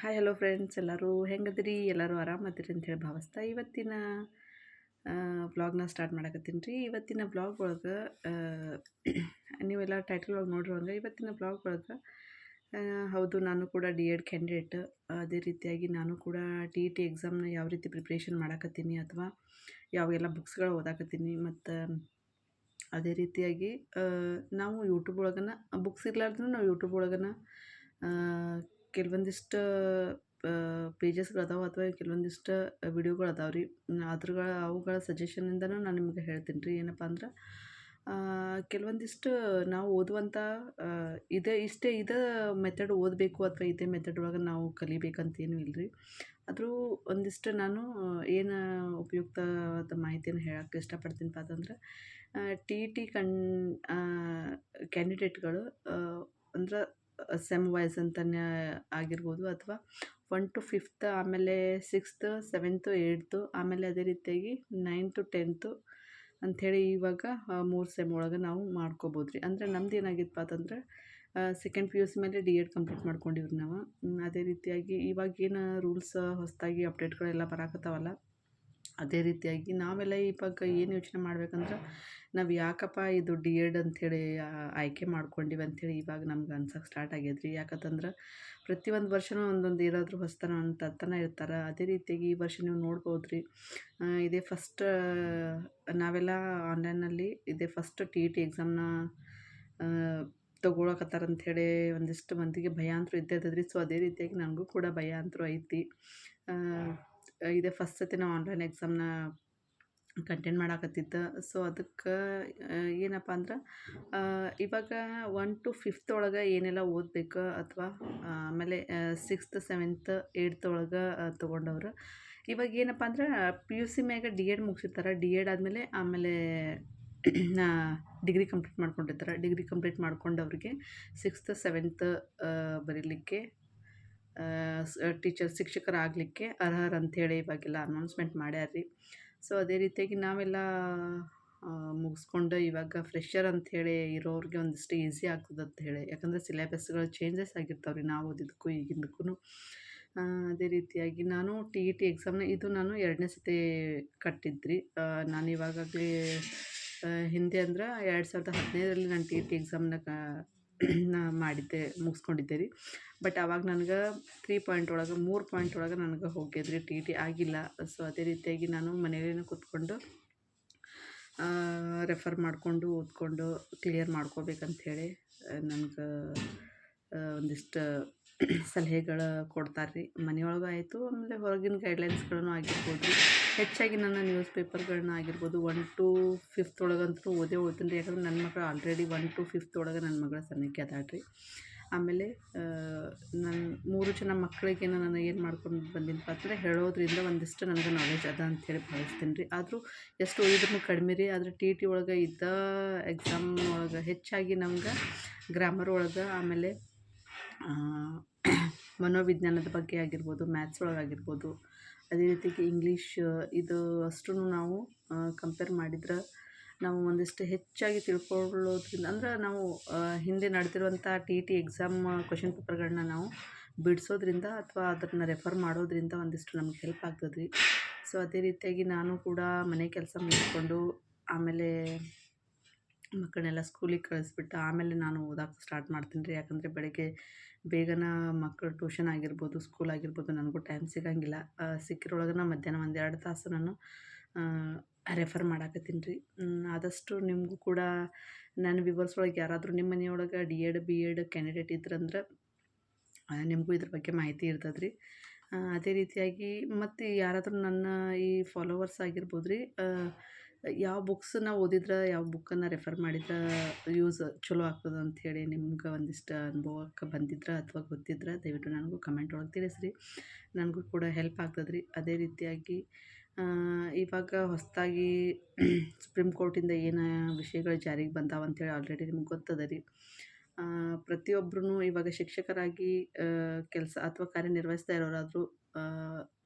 Hi hello friends ಎಲ್ಲರೂ ಹೆಂಗದ್ರಿ? ಎಲ್ಲರೂ ಆರಾಮದ್ರಿ ಅಂತ ಹೇಳಿ ಭಾವಿಸ್ತಾ ಇವತ್ತಿನ ವ್ಲಾಗ್ನ ಸ್ಟಾರ್ಟ್ ಮಾಡಕತ್ತೀನಿ ರೀ. ಇವತ್ತಿನ ಬ್ಲಾಗ್ ಒಳಗೆ ನೀವೆಲ್ಲ ಟೈಟಲ್ ಒಳಗೆ ನೋಡಿರುವಂಗೆ ಇವತ್ತಿನ ಬ್ಲಾಗ್ ಒಳಗೆ ಹೌದು ನಾನು ಕೂಡ ಡಿ ಎಡ್ ಕ್ಯಾಂಡಿಡೇಟ್ ಅದೇ ರೀತಿಯಾಗಿ ನಾನು ಕೂಡ ಟಿ ಇ ಟಿ ಎಕ್ಸಾಮ್ನ ಯಾವ ರೀತಿ ಪ್ರಿಪ್ರೇಷನ್ ಮಾಡಕತ್ತೀನಿ ಅಥವಾ ಯಾವೆಲ್ಲ ಬುಕ್ಸ್ಗಳು ಓದಾಕತ್ತೀನಿ ಮತ್ತು ಅದೇ ರೀತಿಯಾಗಿ ನಾವು ಯೂಟ್ಯೂಬ್ ಒಳಗನ ಬುಕ್ಸ್ ಇರ್ಲಾರ್ದ್ರೂ ನಾವು ಯೂಟ್ಯೂಬ್ ಒಳಗನ ಕೆಲವೊಂದಿಷ್ಟು ಪೇಜಸ್ಗಳು ಅದಾವೆ ಅಥವಾ ಕೆಲವೊಂದಿಷ್ಟು ವಿಡಿಯೋಗಳು ಅದಾವೆ ರೀ. ಅದ್ರಗಳ, ಅವುಗಳ ಸಜೆಷನಿಂದನೂ ನಾನು ನಿಮ್ಗೆ ಹೇಳ್ತೀನಿ ರೀ. ಏನಪ್ಪ ಅಂದ್ರೆ ಕೆಲವೊಂದಿಷ್ಟು ನಾವು ಓದುವಂಥ ಇದೇ, ಇಷ್ಟೇ ಇದೇ ಮೆಥಡ್ ಓದಬೇಕು ಅಥವಾ ಇದೇ ಮೆಥಡ್ ಒಳಗೆ ನಾವು ಕಲಿಬೇಕಂತೇನು ಇಲ್ಲ ರೀ ಆದರೂ ಒಂದಿಷ್ಟು ನಾನು, ಏನು ಉಪಯುಕ್ತವಾದ ಮಾಹಿತಿಯನ್ನು ಹೇಳಕ್ಕೆ ಇಷ್ಟಪಡ್ತೀನಪ್ಪ ಅಂತಂದ್ರೆ ಟಿ ಟಿ ಕಣ್ ಕ್ಯಾಂಡಿಡೇಟ್ಗಳು ಅಂದ್ರೆ ಸೆಮ್ ವೈಸ್ ಅಂತಲೇ ಆಗಿರ್ಬೋದು ಅಥವಾ ಒನ್ ಟು ಫಿಫ್ತ್ ಆಮೇಲೆ ಸಿಕ್ಸ್ತ್ ಸೆವೆಂತು ಏಯ್ಟ್ತು ಆಮೇಲೆ ಅದೇ ರೀತಿಯಾಗಿ ನೈನ್ತು ಟೆಂತು ಅಂಥೇಳಿ ಇವಾಗ ಮೂರು ಸೆಮ್ ಒಳಗೆ ನಾವು ಮಾಡ್ಕೋಬೋದು ರೀ ಅಂದರೆ ನಮ್ದು ಏನಾಗಿತ್ತಪ್ಪ ಅಂತಂದ್ರೆ ಸೆಕೆಂಡ್ ಪಿ ಯು ಸಿ ಮೇಲೆ ಡಿ ಎಡ್ ಕಂಪ್ಲೀಟ್ ಮಾಡ್ಕೊಂಡಿವ್ರಿ ನಾವು. ಅದೇ ರೀತಿಯಾಗಿ ಇವಾಗೇನು ರೂಲ್ಸ್ ಹೊಸದಾಗಿ ಅಪ್ಡೇಟ್ಗಳೆಲ್ಲ ಬರಾಕತ್ತಾವಲ್ಲ ಅದೇ ರೀತಿಯಾಗಿ ನಾವೆಲ್ಲ ಇವಾಗ ಏನು ಯೋಚನೆ ಮಾಡ್ಬೇಕಂದ್ರೆ ನಾವು ಯಾಕಪ್ಪ ಇದು ಡಿ ಎಡ್ ಅಂಥೇಳಿ ಆಯ್ಕೆ ಮಾಡ್ಕೊಂಡಿವಿ ಅಂಥೇಳಿ ಇವಾಗ ನಮ್ಗೆ ಅನ್ಸಕ್ಕೆ ಸ್ಟಾರ್ಟ್ ಆಗ್ಯದ ರೀ ಯಾಕಂತಂದ್ರೆ ಪ್ರತಿಯೊಂದು ವರ್ಷನೂ ಒಂದೊಂದು ಏನಾದರೂ ಹೊಸ್ತನ ತನ ಇರ್ತಾರೆ. ಅದೇ ರೀತಿಯಾಗಿ ಈ ವರ್ಷ ನೀವು ನೋಡ್ಬೋದು ರೀ ಇದೇ ಫಸ್ಟ್ ನಾವೆಲ್ಲ ಆನ್ಲೈನಲ್ಲಿ ಇದೇ ಫಸ್ಟ್ ಟಿ ಇ ಟಿ ಎಕ್ಸಾಮ್ನ ತೊಗೊಳಕತ್ತಾರ ಅಂಥೇಳಿ ಒಂದಿಷ್ಟು ಮಂದಿಗೆ ಭಯ ಅಂತೂ ಇದ್ದೇ ಇರ್ತದೆ ರೀ ಸೊ ಅದೇ ರೀತಿಯಾಗಿ ನನಗೂ ಕೂಡ ಭಯ ಅಂತೂ ಐತಿ ಇದೇ ಫಸ್ಟ್ ಸತಿ ನಾವು ಆನ್ಲೈನ್ ಎಕ್ಸಾಮ್ನ ಕಂಟೆಂಟ್ ಮಾಡಾಕತ್ತಿತ್ತು ಸೊ ಅದಕ್ಕೆ ಏನಪ್ಪ ಅಂದ್ರೆ ಇವಾಗ ಒನ್ ಟು ಫಿಫ್ತ್ ಒಳಗೆ ಏನೆಲ್ಲ ಓದಬೇಕು ಅಥವಾ ಆಮೇಲೆ ಸಿಕ್ಸ್ತ್ ಸೆವೆಂತ್ ಏಯ್ತ್ ಒಳಗೆ ತೊಗೊಂಡವ್ರು. ಇವಾಗ ಏನಪ್ಪ ಅಂದ್ರೆ ಪಿ ಯು ಸಿ ಮ್ಯಾಗ ಡಿ ಎಡ್ ಮುಗಿಸಿರ್ತಾರೆ. ಡಿ ಎಡ್ ಆದಮೇಲೆ, ಆಮೇಲೆ ಡಿಗ್ರಿ ಕಂಪ್ಲೀಟ್ ಮಾಡ್ಕೊಂಡಿರ್ತಾರೆ. ಡಿಗ್ರಿ ಕಂಪ್ಲೀಟ್ ಮಾಡ್ಕೊಂಡವ್ರಿಗೆ ಸಿಕ್ಸ್ತ್ ಸೆವೆಂತ್ ಬರೀಲಿಕ್ಕೆ ಟೀಚರ್ ಶಿಕ್ಷಕರಾಗಲಿಕ್ಕೆ ಅರ್ಹರು ಅಂಥೇಳಿ ಇವಾಗೆಲ್ಲ ಅನೌನ್ಸ್ಮೆಂಟ್ ಮಾಡ್ಯಾರ ರೀ ಸೊ, ಅದೇ ರೀತಿಯಾಗಿ ನಾವೆಲ್ಲ ಮುಗಿಸ್ಕೊಂಡು ಇವಾಗ ಫ್ರೆಷರ್ ಅಂಥೇಳಿ ಇರೋರಿಗೆ ಒಂದಿಷ್ಟು ಈಸಿ ಆಗ್ತದೆ ಅಂತ ಹೇಳಿ. ಯಾಕಂದರೆ ಸಿಲೆಬಸ್ಗಳು ಚೇಂಜಸ್ ಆಗಿರ್ತಾವೆ ರೀ ನಾವು ಓದಿದ್ದಕ್ಕೂ ಈಗಿಂದಕ್ಕೂ ಅದೇ ರೀತಿಯಾಗಿ ನಾನು ಟಿ ಇ ಟಿ ಎಕ್ಸಾಮ್ನ, ಇದು ನಾನು ಎರಡನೇ ಸತಿ ಕಟ್ಟಿದ್ರಿ. ನಾನು ಇವಾಗಾಗಲೇ ಹಿಂದೆ ಅಂದ್ರೆ ಎರಡು ಸಾವಿರದ ಹದಿನೈದರಲ್ಲಿ ನಾನು ಟಿ ಇ ಟಿ ಎಕ್ಸಾಮ್ನ ಕ ನಾ ಮಾಡಿದ್ದೆ ಮುಗಿಸ್ಕೊಂಡಿದ್ದೆ ರೀ ಬಟ್ ಆವಾಗ ನನಗೆ ತ್ರೀ ಪಾಯಿಂಟ್ ಒಳಗೆ, ಮೂರು ಪಾಯಿಂಟ್ ಒಳಗೆ ನನಗೆ ಹೋಗ್ಯದ್ರಿ ಟಿ ಟಿ ಆಗಿಲ್ಲ. ಸೊ ಅದೇ ರೀತಿಯಾಗಿ ನಾನು ಮನೆಯಲ್ಲೇ ಕೂತ್ಕೊಂಡು ರೆಫರ್ ಮಾಡಿಕೊಂಡು, ಓದ್ಕೊಂಡು ಕ್ಲಿಯರ್ ಮಾಡ್ಕೋಬೇಕಂಥೇಳಿ ನನಗೆ ಒಂದಿಷ್ಟು ಸಲಹೆಗಳು ಕೊಡ್ತಾರೆ ರೀ ಮನೆಯೊಳಗೆ ಆಯಿತು, ಆಮೇಲೆ ಹೊರಗಿನ ಗೈಡ್ಲೈನ್ಸ್ಗಳನ್ನು ಆಗಿರ್ಬೋದು ರೀ ಹೆಚ್ಚಾಗಿ ನನ್ನ ನ್ಯೂಸ್ ಪೇಪರ್ಗಳನ್ನ ಆಗಿರ್ಬೋದು ಒನ್ ಟು ಫಿಫ್ತ್ ಒಳಗಂತೂ ಓದೇ ಓದ್ತೀನಿ ರೀ. ಯಾಕಂದ್ರೆ ನನ್ನ ಮಗಳು ಆಲ್ರೆಡಿ ಒನ್ ಟು ಫಿಫ್ತ್ ಒಳಗೆ ನನ್ನ ಮಗಳ ಸಣ್ಣಕ್ಕೆ ಅದಾಳೆ ಆಮೇಲೆ ನನ್ನ ಮೂರು ಜನ ಮಕ್ಕಳಿಗೆ ನಾನು ಏನು ಮಾಡ್ಕೊಂಡು ಬಂದಿನಪ್ಪ ಅಂತಂದರೆ ಹೇಳೋದ್ರಿಂದ ಒಂದಿಷ್ಟು ನನಗೆ ನಾಲೆಜ್ ಅದ ಅಂಥೇಳಿ ಭಾವಿಸ್ತೀನಿ ರೀ. ಆದರೂ ಎಷ್ಟು ಓದಿದ್ರು ಕಡಿಮೆ ರೀ. ಆದರೆ ಟಿ ಟಿ ಒಳಗೆ ಇದ್ದ ಎಕ್ಸಾಮ್ ಒಳಗೆ ಹೆಚ್ಚಾಗಿ ನಮ್ಗೆ ಗ್ರಾಮರ್ ಒಳಗೆ, ಆಮೇಲೆ ಮನೋವಿಜ್ಞಾನದ ಬಗ್ಗೆ ಆಗಿರ್ಬೋದು ಮ್ಯಾಥ್ಸ್ ಒಳಗೆ ಆಗಿರ್ಬೋದು, ಅದೇ ರೀತಿಗೆ ಇಂಗ್ಲೀಷ್ ಇದು ಅಷ್ಟೂ ನಾವು ಕಂಪೇರ್ ಮಾಡಿದ್ರೆ ನಾವು ಒಂದಿಷ್ಟು ಹೆಚ್ಚಾಗಿ ತಿಳ್ಕೊಳ್ಳೋದ್ರಿಂದ, ಅಂದ್ರೆ ನಾವು ಹಿಂದೆ ನಡೆದಿರುವಂಥ ಟಿ ಟಿ ಎಕ್ಸಾಮ್ ಕ್ವಶನ್ ಪೇಪರ್ಗಳನ್ನ ನಾವು ಬಿಡಿಸೋದ್ರಿಂದ ಅಥವಾ ಅದನ್ನು ರೆಫರ್ ಮಾಡೋದ್ರಿಂದ ಒಂದಿಷ್ಟು ನಮ್ಗೆ ಹೆಲ್ಪ್ ಆಗ್ತದೆ ಸೊ ಅದೇ ರೀತಿಯಾಗಿ ನಾನು ಕೂಡ ಮನೆ ಕೆಲಸ ಮುಗಿಸ್ಕೊಂಡು ಆಮೇಲೆ ಮಕ್ಕಳನ್ನೆಲ್ಲ ಸ್ಕೂಲಿಗೆ ಕಳಿಸ್ಬಿಟ್ಟು ಆಮೇಲೆ ನಾನು ಓದಕ್ಕೆ ಸ್ಟಾರ್ಟ್ ಮಾಡ್ತೀನಿ ರೀ. ಯಾಕಂದರೆ ಬೆಳಗ್ಗೆ ಬೇಗನ ಮಕ್ಕಳು ಟ್ಯೂಷನ್ ಆಗಿರ್ಬೋದು, ಸ್ಕೂಲ್ ಆಗಿರ್ಬೋದು, ನನಗೂ ಟೈಮ್ ಸಿಗಂಗಿಲ್ಲ. ಸಿಕ್ಕಿರೊಳಗನ ಮಧ್ಯಾಹ್ನ ಒಂದು ಎರಡು ತಾಸು ನಾನು ರೆಫರ್ ಮಾಡಾಕತ್ತೀನಿ ರೀ. ಆದಷ್ಟು ನಿಮಗೂ ಕೂಡ ನನ್ನ ವಿವರ್ಸ್ ಒಳಗೆ ಯಾರಾದರೂ ನಿಮ್ಮ ಮನೆಯೊಳಗೆ D Ed B Ed candidate ಇದ್ರಂದ್ರೆ ನಿಮಗೂ ಇದ್ರ ಬಗ್ಗೆ ಮಾಹಿತಿ ಇರ್ತದೆ ರೀ. ಅದೇ ರೀತಿಯಾಗಿ ಮತ್ತು ಯಾರಾದರೂ ನನ್ನ ಈ ಫಾಲೋವರ್ಸ್ ಆಗಿರ್ಬೋದು ರೀ ಯಾವ ಬುಕ್ಸನ್ನು ಓದಿದ್ರೆ, ಯಾವ ಬುಕ್ಕನ್ನು ರೆಫರ್ ಮಾಡಿದ್ರೆ ಯೂಸ್ ಚಲೋ ಆಗ್ತದೆ ಅಂಥೇಳಿ ನಿಮ್ಗೆ ಒಂದಿಷ್ಟು ಅನುಭವಕ್ಕೆ ಬಂದಿದ್ರೆ ಅಥವಾ ಗೊತ್ತಿದ್ರೆ, ದಯವಿಟ್ಟು ನನಗೂ ಕಮೆಂಟ್ ಒಳಗೆ ತಿಳಿಸ್ರಿ. ನನಗೂ ಕೂಡ ಹೆಲ್ಪ್ ಆಗ್ತದೆ ರೀ ಅದೇ ರೀತಿಯಾಗಿ ಇವಾಗ ಹೊಸದಾಗಿ ಸುಪ್ರೀಂ ಕೋರ್ಟಿಂದ ಏನು ವಿಷಯಗಳು ಜಾರಿಗೆ ಬಂದಾವ ಅಂಥೇಳಿ ಆಲ್ರೆಡಿ ನಿಮ್ಗೆ ಗೊತ್ತದ ರೀ ಪ್ರತಿಯೊಬ್ಬರೂ ಇವಾಗ ಶಿಕ್ಷಕರಾಗಿ ಕೆಲಸ ಅಥವಾ ಕಾರ್ಯನಿರ್ವಹಿಸ್ತಾ ಇರೋರಾದರೂ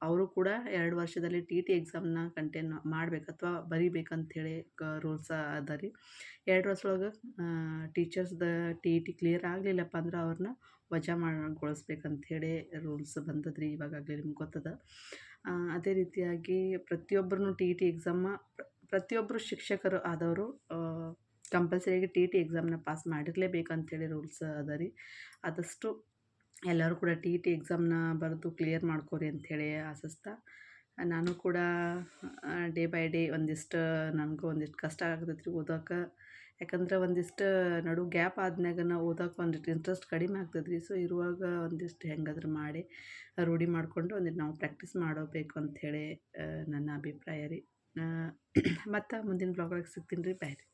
ಅವರು ಕೂಡ ಎರಡು ವರ್ಷದಲ್ಲಿ ಟಿ ಟಿ ಎಕ್ಸಾಮ್ನ ಕಂಟೆನ್ ಮಾಡ್ಬೇಕು ಅಥವಾ ಬರಿಬೇಕಂಥೇಳಿ ಕ ರೂಲ್ಸ್ ಅದ ರೀ. ಎರಡು ವರ್ಷದೊಳಗೆ ಟೀಚರ್ಸ್ದ ಟಿ ಇ ಟಿ ಕ್ಲಿಯರ್ ಆಗಲಿಲ್ಲಪ್ಪ ಅಂದ್ರೆ ಅವ್ರನ್ನ ವಜಾ ಮಾಡಿಗೊಳಿಸ್ಬೇಕಂಥೇಳಿ ರೂಲ್ಸ್ ಬಂದದ್ರಿ ಇವಾಗಾಗಲೇ ನಿಮ್ಗೆ ಗೊತ್ತದ. ಅದೇ ರೀತಿಯಾಗಿ ಪ್ರತಿಯೊಬ್ಬರೂ ಟಿ ಇ ಟಿ ಎಕ್ಸಾಮ ಪ್ರತಿಯೊಬ್ಬರು ಶಿಕ್ಷಕರು ಆದವರು ಕಂಪಲ್ಸರಿಯಾಗಿ ಟಿ ಟಿ ಎಕ್ಸಾಮ್ನ ಪಾಸ್ ಮಾಡಿರಲೇಬೇಕಂತೇಳಿ ರೂಲ್ಸ್ ಅದ ರೀ. ಆದಷ್ಟು ಎಲ್ಲರೂ ಕೂಡ ಟಿ ಇ ಟಿ ಎಕ್ಸಾಮ್ನ ಬರೆದು ಕ್ಲಿಯರ್ ಮಾಡ್ಕೊರಿ ಅಂಥೇಳಿ ಆಶಿಸ್ತಾ ನಾನು ಕೂಡ ಡೇ ಬೈ ಡೇ ಒಂದಿಷ್ಟು, ನನಗೂ ಒಂದಿಷ್ಟು ಕಷ್ಟ ಆಗ್ತೈತೆ ರೀ ಓದೋಕೆ. ಯಾಕಂದ್ರೆ ಒಂದಿಷ್ಟು ನಡು ಗ್ಯಾಪ್ ಆದ್ಮ್ಯಾಗ ನಾವು ಓದೋಕೆ ಒಂದಿಷ್ಟು ಇಂಟ್ರೆಸ್ಟ್ ಕಡಿಮೆ ಆಗ್ತದೆ ಸೊ ಇರುವಾಗ ಒಂದಿಷ್ಟು ಹೆಂಗಾದ್ರೂ ಮಾಡಿ, ರೂಢಿ ಮಾಡಿಕೊಂಡು ಒಂದಿಷ್ಟು ನಾವು ಪ್ರ್ಯಾಕ್ಟೀಸ್ ಮಾಡಬೇಕು ಅಂಥೇಳಿ ನನ್ನ ಅಭಿಪ್ರಾಯ ರೀ. ಮತ್ತು ಮುಂದಿನ ಬ್ಲಾಗ್ ಒಳಗೆ ಸಿಗ್ತೀನಿ ರೀ. ಬಾಯ್ ರೀ.